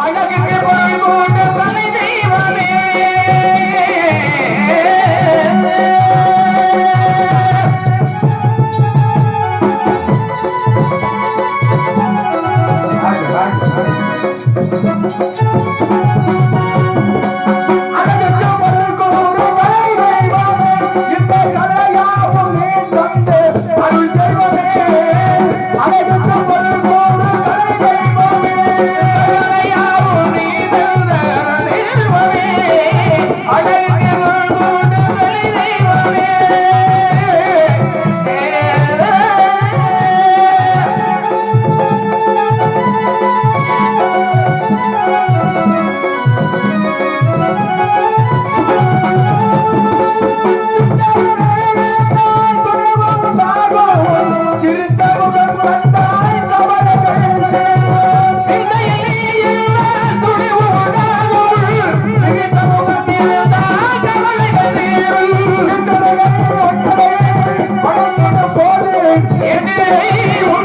அழகுக்கு பொருள் தலை தெய்வமே அழகுக்கு You.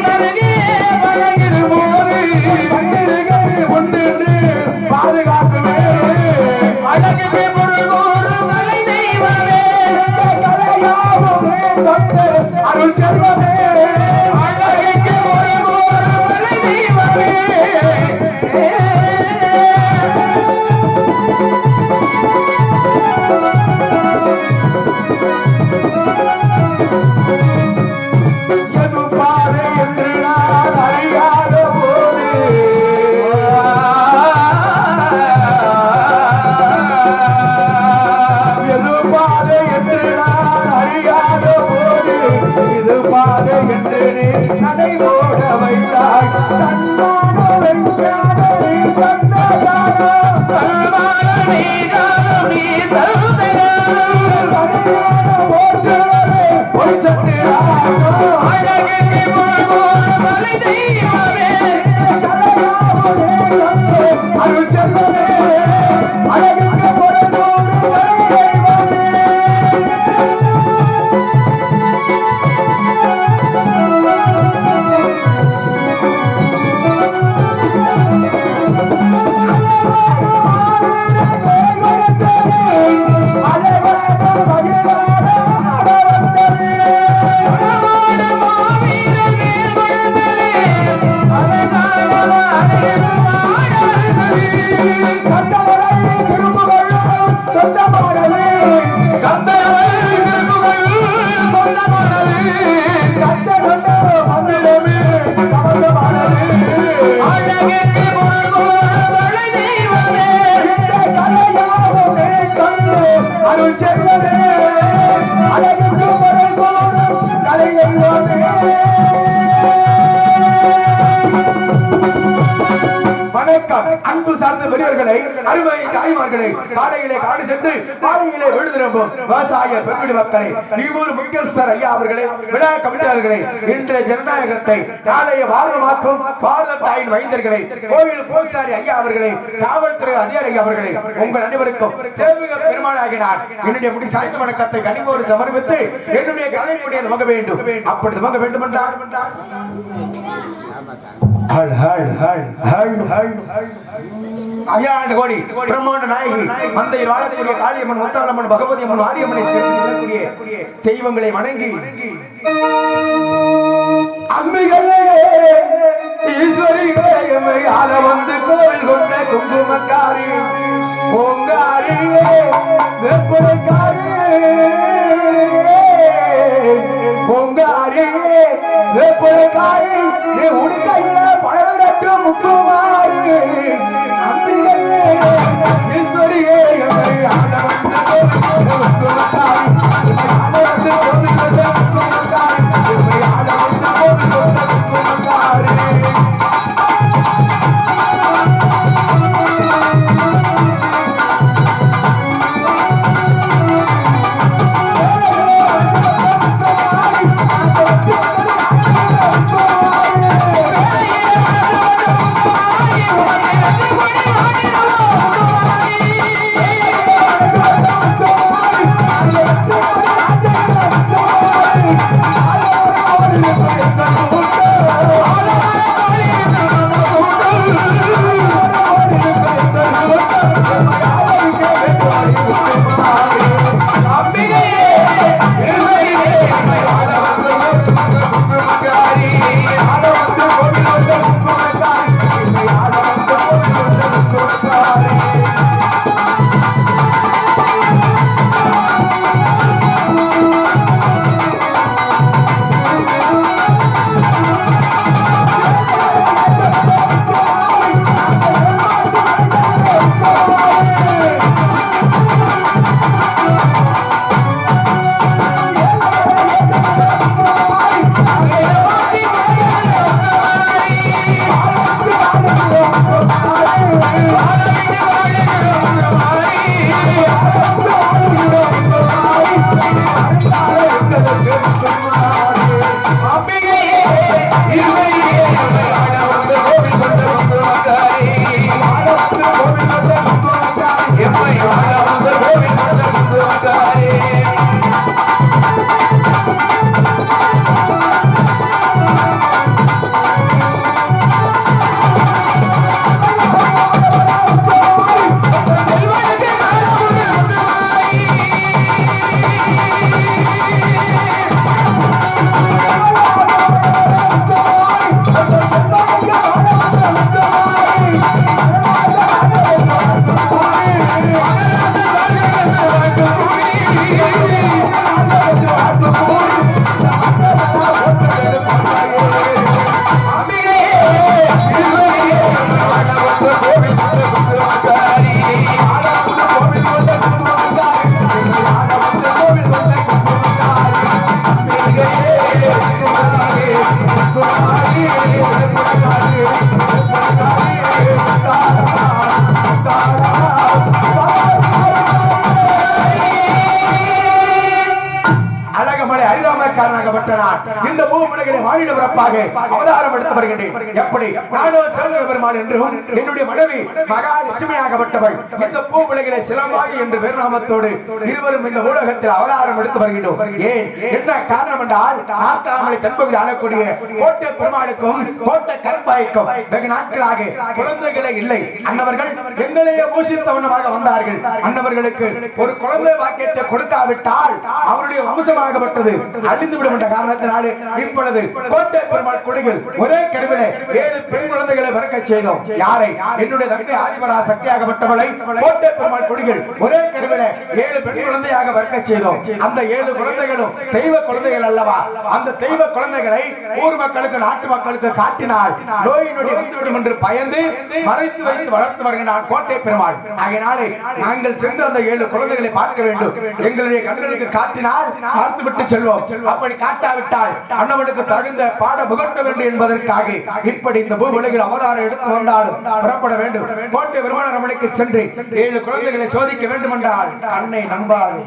நடைபோட வைத்தாய் தன்மான வெஞ்சான நீ நீ அருள் செல்வதே அழகுக்கு பொருள் போடும் வணக்கம். அன்பு சார்ந்த பெரியவர்களை அருமை தாய்மார்களை காலையிலே காடு சென்று மாலையிலே விழுதிரும்பும் விவசாய பெருமிடி மக்களை நீவூர் முக்கியஸ்தர் ஐயா அவர்களே விழா கமிட்டியாளர்களை இன்றைய ஜனநாயகத்தை நாளைய பாரதமாக்கும் பாரத தாயின் மைந்தர்களை கோயில் பூசாரி ஐயா அவர்களை காவல்துறை அதிகாரி ஐயா அவர்களை உங்கள் அனைவருக்கும் சேவக பெருமாளாகினார் என்னுடைய முடி சாய்ந்த வணக்கத்தை கனிவோடு சமர்ப்பித்து என்னுடைய கதை முடிய நமக வேண்டும். அப்படி நமக வேண்டும் என்றார் ஹள் ஹள் ஹள் ஹள் ஹள் அகிலாண்டு கோடி பிரம்மாண்ட நாயகி மந்தையில் வாழக்கூடிய காளியம்மன் முத்தாளம்மன் பகவதி அம்மன் மாரியம்மனை சேர்ந்து தெய்வங்களை வணங்கி அம்பிகளே ஆள வந்து கோவில் கொண்ட குங்குமக்காரி ஓங்காரியே வெப்புரக்காரி பொங்காரியே வெப்புரக்காரி நீ உடுக்கையில பழவிடட்டு முத்துமாரி அம்பிகளே ஈஸ்வரியே எம்மை karena அரிதாமக்காரனாகப்பட்டனார் இந்த பூமிகளை வாழிட பிறப்பாக அவதாரம் எடுத்து வருகின்றேன். எப்படி? நானோ சிறந்த பெருமாள் என்றும் என்னுடைய மனைவி மகாலட்சுமியாகப்பட்டவள் இந்த பூமிகளை சிலம்பாகி என்று பெருநாமத்தோடு இருவரும் இந்த ஊடகத்தில் அவதாரம் எடுத்து வருகின்றோம். ஏன்? என்ன காரணம் என்றால் நாத்தாமலை தென்பகுதி ஆளக்கூடிய கோட்டை பெருமாளுக்கும் கோட்டை கருப்பாய்க்கும் வெகு நாட்களாக குழந்தைகளே இல்லை. அன்னவர்கள் எங்களையே பூசித்தவனமாக வந்தார்கள். அன்னவர்களுக்கு ஒரு குழந்தை வாக்கியத்தை கொடுக்காவிட்டால் அவருடைய வம்சமாகப்பட்டது அழிந்துவிடும் என்ற காரணத்தினாலே இப்பொழுது கோட்டை பெருமாள் குடிகள் ஒரே கருவிலே ஏழு பெண் குழந்தைகளை பிறக்க செய்தோம். யாரை? என்னுடைய தந்தை ஆதிபரா சக்தியாகப்பட்டவளை கோட்டை பெருமாள் குடிகள் ஒரே கருவிலே ஏழு பெண் குழந்தையாக பிறக்க செய்தோம். அந்த ஏழு குழந்தைகளும் தெய்வ குழந்தைகள் அல்லவா? அந்த தெய்வ குழந்தைகளை ஊர் மக்களுக்கு நாட்டு மக்களுக்கு காட்டினால் நோய் நொடி வந்துவிடும் என்று பயந்து மறைத்து வைத்து வளர்த்து வருகிறான் கோட்டை பெருமாள். ஆகையினாலே நாங்கள் சென்று அந்த ஏழு குழந்தைகளை பார்க்க வேண்டும். எங்களுடைய கண்களுக்கு காட்டினால் பார்த்து விட்டு செல்வோம். அப்படி காட்டாவிட்டால் அண்ணவனுக்கு தகுந்த பாட புகட்ட வேண்டும் என்பதற்காக இப்படி இந்த பூவுலகில் அவதாரம் எடுத்து வந்தாலும் புறப்பட வேண்டும். கோட்டை விமான ரமணிக்கு சென்று ஏழு குழந்தைகளை சோதிக்க வேண்டும் என்றால் அன்னை நம்பாது.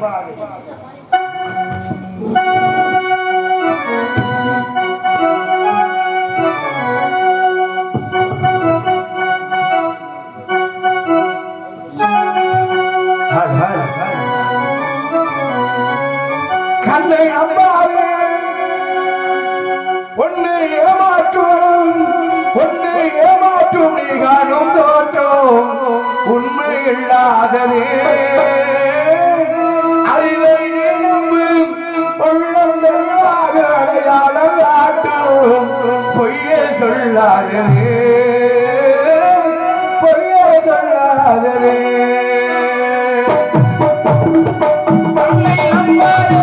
இல்லாதனே அறிவை நீ நம்பு அடையாளம் காட்டும் பொய்யே சொல்லாதனே பொய்யே சொல்லாதனே உன்னை நம்பாதே,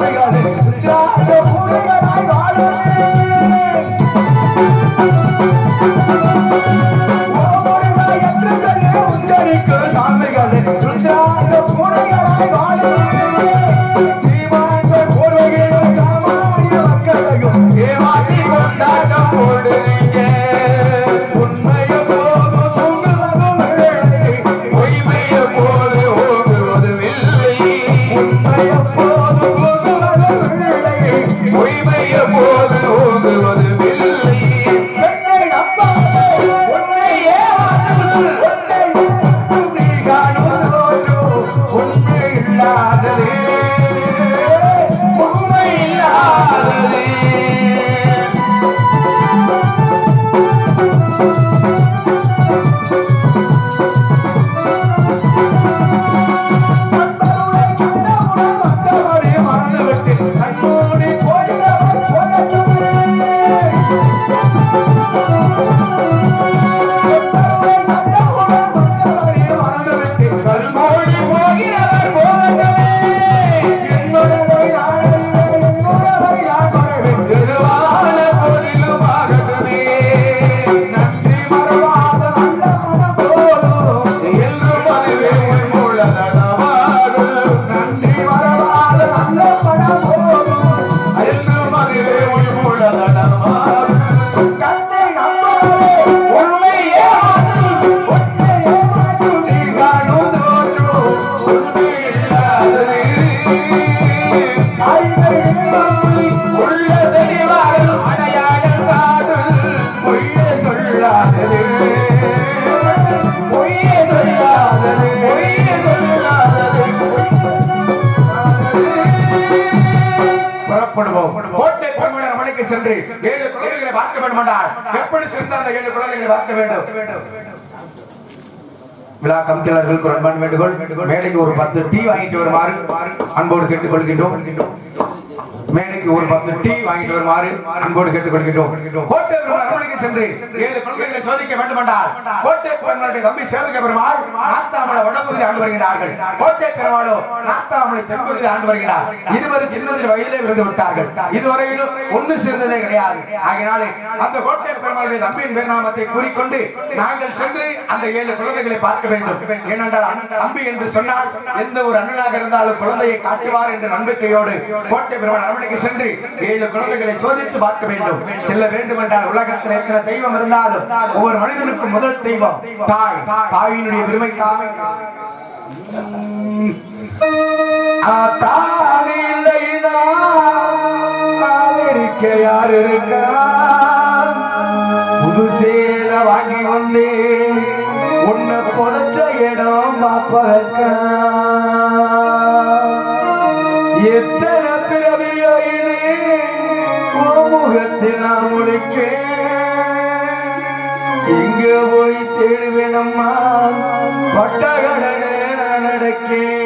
உச்சரிக்கும் சாமிகள் சென்று ஏழு குழந்தைகளை பார்க்க வேண்டும் என்றால் எப்படி சென்று அந்த ஏழு குழந்தைகளை பார்க்க வேண்டும்? விழா கமிட்டியாளர்களுக்கு ஒரு அன்பான வேண்டுகோள். மேடைக்கு ஒரு பத்து டீ வாங்கிட்டு வருமாறு அன்போடு கேட்டுக் கேட்டுக்கொள்கின்றோம் மேடைக்கு ஒரு பத்து டீ வாங்கிட்டு வருமாறு அன்போடு கேட்டுக்கொள்கின்றோம். கோட்டை அரண்மனைக்கு சென்று ஏழு குழந்தைகளை சோதிக்க வேண்டும் என்றால் கோட்டை பெருமாளுடைய தம்பி சேவக பெருமாள் நாத்தாமலை வடபகுதி ஆண்டு வருகிறார்கள். கோட்டை பெருமாளோ நாத்தாமலை தென்பகுதி ஆண்டு வருகிறார். இருவரும் சின்னதில் வயதிலே விழுந்து விட்டார்கள். இதுவரையிலும் ஒன்று சேர்ந்ததே கிடையாது. ஆகினாலே அந்த கோட்டை பெருமாளுடைய தம்பியின் பெருநாமத்தை கூறிக்கொண்டு நாங்கள் சென்று அந்த ஏழு குழந்தைகளை பார்க்க வேண்டும். ஏனென்றால் தம்பி என்று சொன்னால் எந்த ஒரு அண்ணனாக இருந்தாலும் குழந்தையை காட்டுவார் என்ற நம்பிக்கையோடு கோட்டை பெருமாள் அரவணைக்கு சென்று ஏழு குழந்தைகளை சோதித்து பார்க்க வேண்டும். செல்ல வேண்டும் என்றால் உலகத்தில் இருக்கிற தெய்வம் இருந்தாலும் ஒவ்வொரு மனிதனுக்கும் முதல் தெய்வம் தாய். தாயினுடைய பெருமைக்காக. தானே இல்லைனா ஆதரிக்க யார் இருக்கா? புது சேல வாங்கி வந்தேன். உன்னை புதைச்ச இடம் பார்ப்பதற்க? எத்தனை முகத்தில் நான் முடிக்கேன் இங்க போய் தேடுவேனம்மா பட்டகடனே நான் நடக்கேன்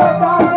Bye-bye.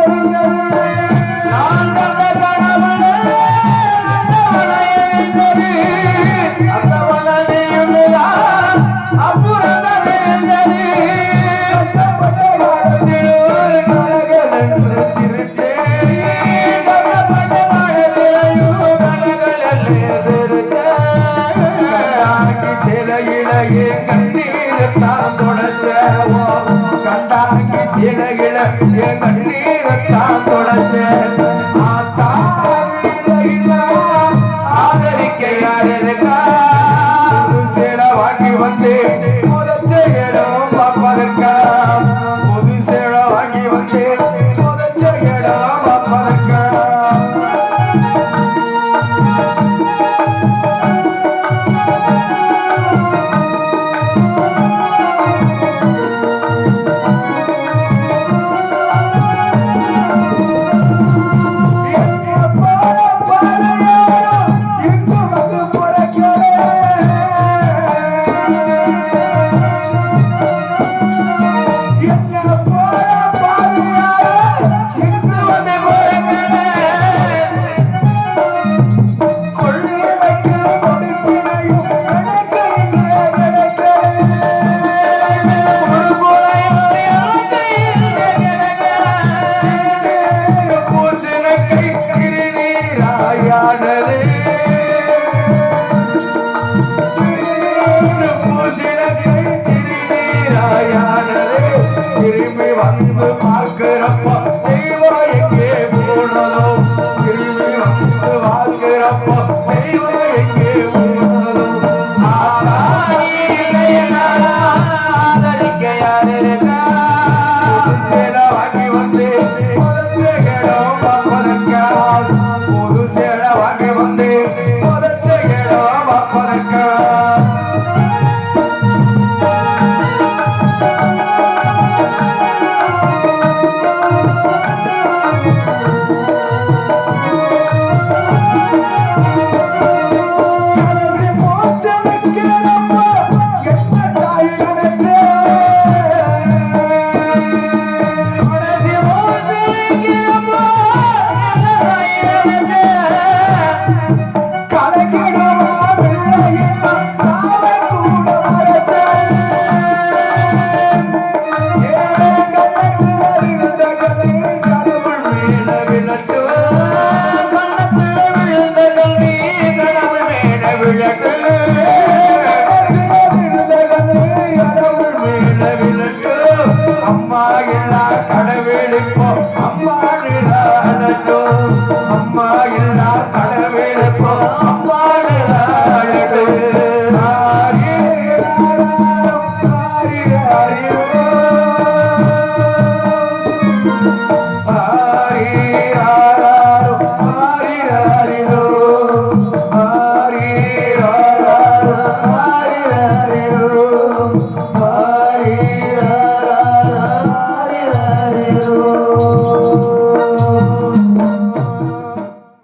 அம்மா கடவுளுக்கும் அம்மா